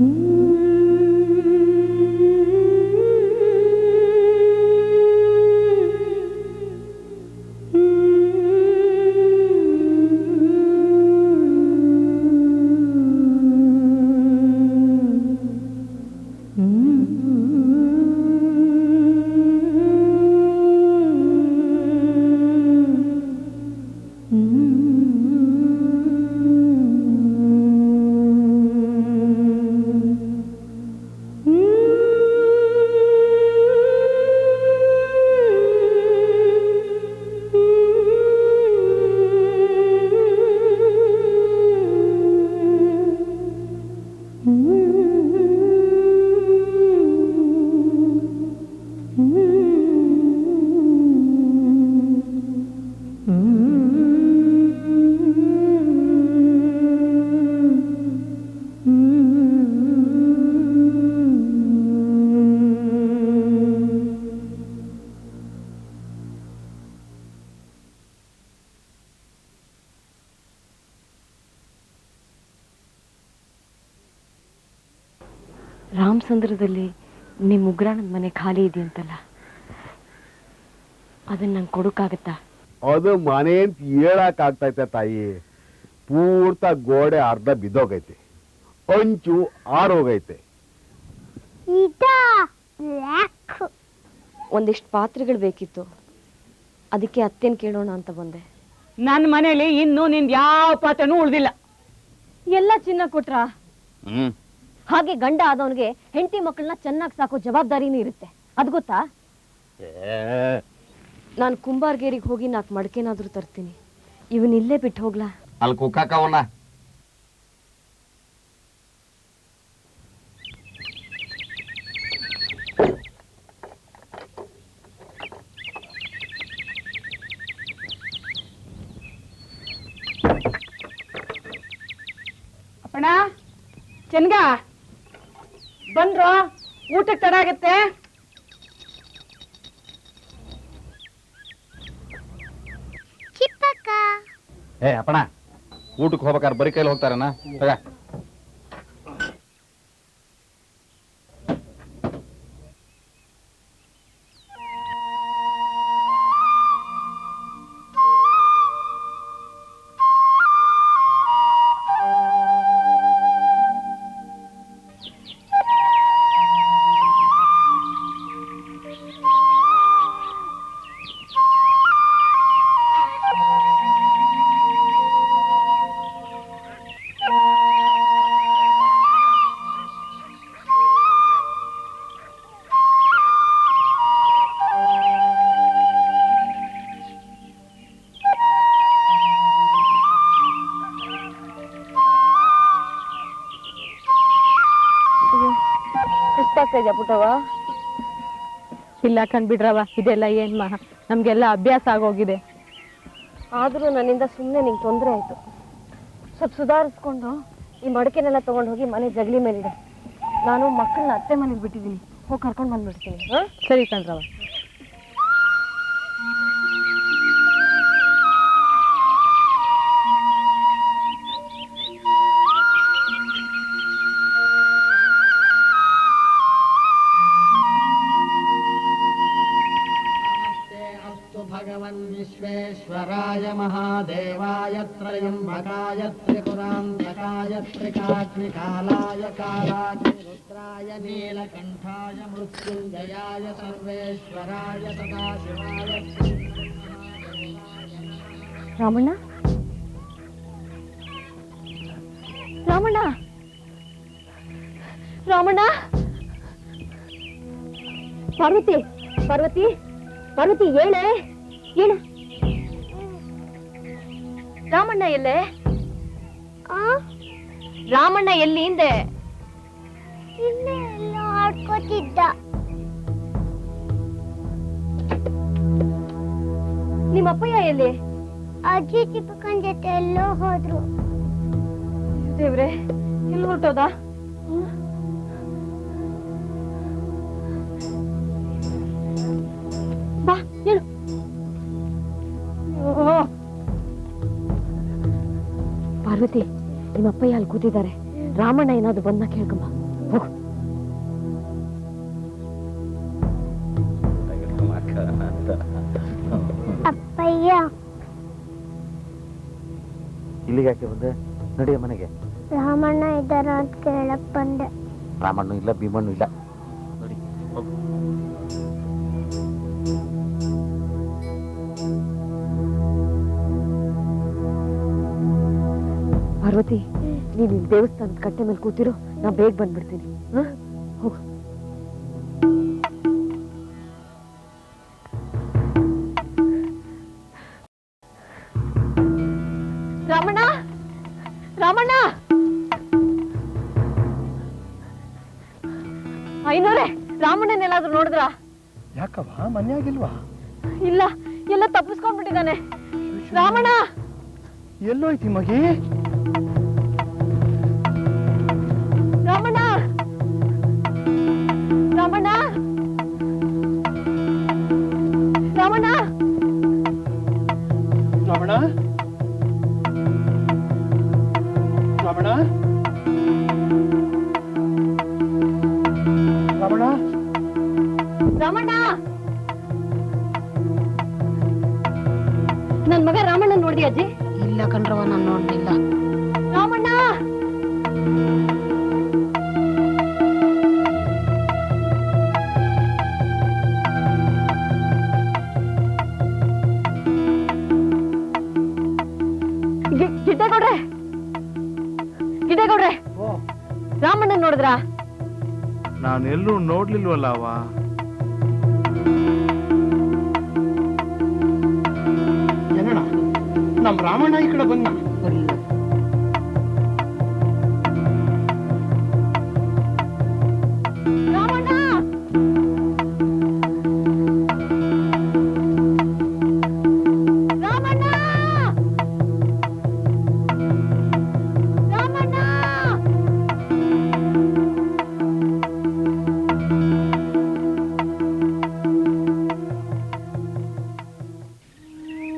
Mm-hmm. ರಾಮಸಂದ್ರದಲ್ಲಿ ನಿಮ್ಮ ಉಗ್ರಾಣದ ಮನೆ ಖಾಲಿ ಇದೆಯಂತಲ್ಲ ಅದನ್ನ ನಂಗೆ ಕೊಡೋಕ್ಕಾಗತ್ತಾ? ಅದು ಮನೆ ಅಂತ ಹೇಳಕ್ ಆಗ್ತೈತೆ ತಾಯಿ. ಪೂರ್ತ ಗೋಡೆ ಅರ್ಧ ಬಿದ್ದೋಗೈತೆ. ಅಂಚು ಆರೋಗೈತೆ. ಒಂದಿಷ್ಟು ಪಾತ್ರೆಗಳು ಬೇಕಿತ್ತು. ಅದಕ್ಕೆ ಅತ್ತೇನು ಕೇಳೋಣ ಅಂತ ಬಂದೆ. ನನ್ನ ಮನೇಲಿ ಇನ್ನು ನಿಂದ ಯಾವ ಪಾತ್ರನೂ ಉಳ್ದಿಲ್ಲ. ಎಲ್ಲ ಚಿನ್ನ ಕೊಟ್ರಾ? ಹ್ಮ್. ಹಾಗೆ ಗಂಡ ಆದವನಿಗೆ ಹೆಂಡತಿ ಮಕ್ಕಳನ್ನ ಚೆನ್ನಾಗಿ ಸಾಕೋ ಜವಾಬ್ದಾರಿನೂ ಇರುತ್ತೆ. ಅದು ಗೊತ್ತಾ? ನಾನು ಕುಂಬಾರ್ಗೇರಿಗೆ ಹೋಗಿ ನಾಲ್ಕು ಮಡಕೆನಾದ್ರೂ ತರ್ತೀನಿ. ಇವನ್ ಇಲ್ಲೇ ಬಿಟ್ಟು ಹೋಗ್ಲಾ? ಅಲ್ಲಿ ಕುಕ್ಕವನ್ನ ಅಪ್ಪಣ ಚೆನ್ಗ? ಬಂದ್ರು? ಊಟಕ್ಕೆ ತಡ ಆಗತ್ತೆ. ಏ ಅಪ್ಪಣ ಊಟಕ್ಕೆ ಹೋಗ್ಬೇಕಾದ್ರೆ ಬರೀ ಕೈಲಿ ಹೋಗ್ತಾರನ? ತಗ. ಸುಸ್ತಾಗ್ತಾ ಪುಟ್ಟವ ಇಲ್ಲ ಕಂಡ್ಬಿಡ್ರವ ಇದೆಲ್ಲ ಏನ್ ಮಹಾ ನಮ್ಗೆಲ್ಲ ಅಭ್ಯಾಸ ಆಗೋಗಿದೆ. ಆದರೂ ನನ್ನಿಂದ ಸುಮ್ಮನೆ ನಿಂಗೆ ತೊಂದರೆ ಆಯ್ತು. ಸ್ವಲ್ಪ ಸುಧಾರಿಸ್ಕೊಂಡು ಈ ಮಡಕೆನೆಲ್ಲ ತಗೊಂಡು ಹೋಗಿ ಮನೆ ಜಗಲಿ ಮೇಲಿದೆ ನಾನು ಮಕ್ಕಳನ್ನ ಅತ್ತೆ ಮನೆಗೆ ಬಿಟ್ಟಿದ್ದೀನಿ ಹೋಗಿ ಕರ್ಕೊಂಡು ಬಂದ್ಬಿಡ್ತೀನಿ. ಹಾ? ಸರಿ ಕಣ್ರವ विश्वेश्वराय महादेवाय त्रयम्बकाय त्रिपुरान्तकाय त्रिकाग्निकालाय कालाग्निरुद्राय नीलकण्ठाय मृत्युञ्जयाय सर्वेश्वराय सदाशिवाय రమణ రమణ రమణ పార్వతి పార్వతి పార్వతి ఏలే ಏಳ ರಾಮಣ್ಣ ಎಲ್ಲೆ? ರಾಮಣ್ಣ ಎಲ್ಲಿ ಹಿಂದೆ? ಆಡ್ಕೋತಿದ್ದ. ನಿಮ್ಮ ಅಪ್ಪಯ್ಯ ಎಲ್ಲಿ? ಅಜ್ಜಿ ಚಿಕ್ಕಕ್ಕನ ಜೊತೆ ಎಲ್ಲೋ ಹೋದ್ರು. ದೇವ್ರೆ ಎಲ್ಲಿ ಹೊರಟೋದ? ಅಪ್ಪಯ್ಯ ಅಲ್ಲಿ ಕೂತಿದ್ದಾರೆ? ರಾಮಣ್ಣ ಏನಾದ್ರು ಬಂದ ಕೇಳ್ಕೊಂಬ. ಅಪ್ಪಯ್ಯ. ಇಲ್ಲಿಗೆ ಯಾಕೆ ಬಂದೆ? ನಡೆಯ ಮನೆಗೆ. ರಾಮಣ್ಣ ಇದ್ದಾರ ಅಂತ ಕೇಳಕ್ ಬಂದೆ. ರಾಮಣ್ಣು ಇಲ್ಲ ಭೀಮಣ್ಣು ಇಲ್ಲ. ನೋಡಿ ಪಾರ್ವತಿ ನೀನು ಇಲ್ಲಿ ದೇವಸ್ಥಾನದ ಕಟ್ಟೆ ಮೇಲೆ ಕೂತಿರೋ ನಾ ಬೇಗ ಬಂದ್ಬಿಡ್ತೀನಿ. ಎಲ್ಲೋ ಹೋಗು. ರಾಮಣ್ಣ ರಾಮಣ್ಣ ಐನೂರೇ ರಾಮಣ್ಣನೆಲ್ಲಾದ್ರೂ ನೋಡಿದ್ರಾ? ಯಾಕವ್ವ? ಮನ್ಯಾಗಿಲ್ವಾ? ಇಲ್ಲ ಎಲ್ಲ ತಪ್ಪಿಸ್ಕೊಂಡ್ಬಿಟ್ಟಿದ್ದಾನೆ. ರಾಮಣ್ಣ! ಎಲ್ಲೋಯ್ತಿ ಮಗಿ? ರಮಣ ರಮಣ ರಾಮಣ್ಣ! ನನ್ ಮಗ ರಾಮಣ್ಣ ನೋಡಿದಿ ಅಜ್ಜಿ? ಇಲ್ಲ ಕಣ್ರವ ನಾನು ನೋಡ್ಲಿಲ್ಲ. ರಾಮಣ್ಣ! ಗಿ- ಗಿಡ್ಡೇಗೌಡ್ರೆ ರಾಮಣ್ಣ ರಾಮಣ್ಣನ್ ನೋಡಿದ್ರಾ? ನಾನೆಲ್ಲೂ ನೋಡ್ಲಿಲ್ವಲ್ಲ ಅವ? ಏನಣ್ಣ ನಮ್ ರಾಮಣ್ಣ ಈ ಕಡೆ ಬಂದ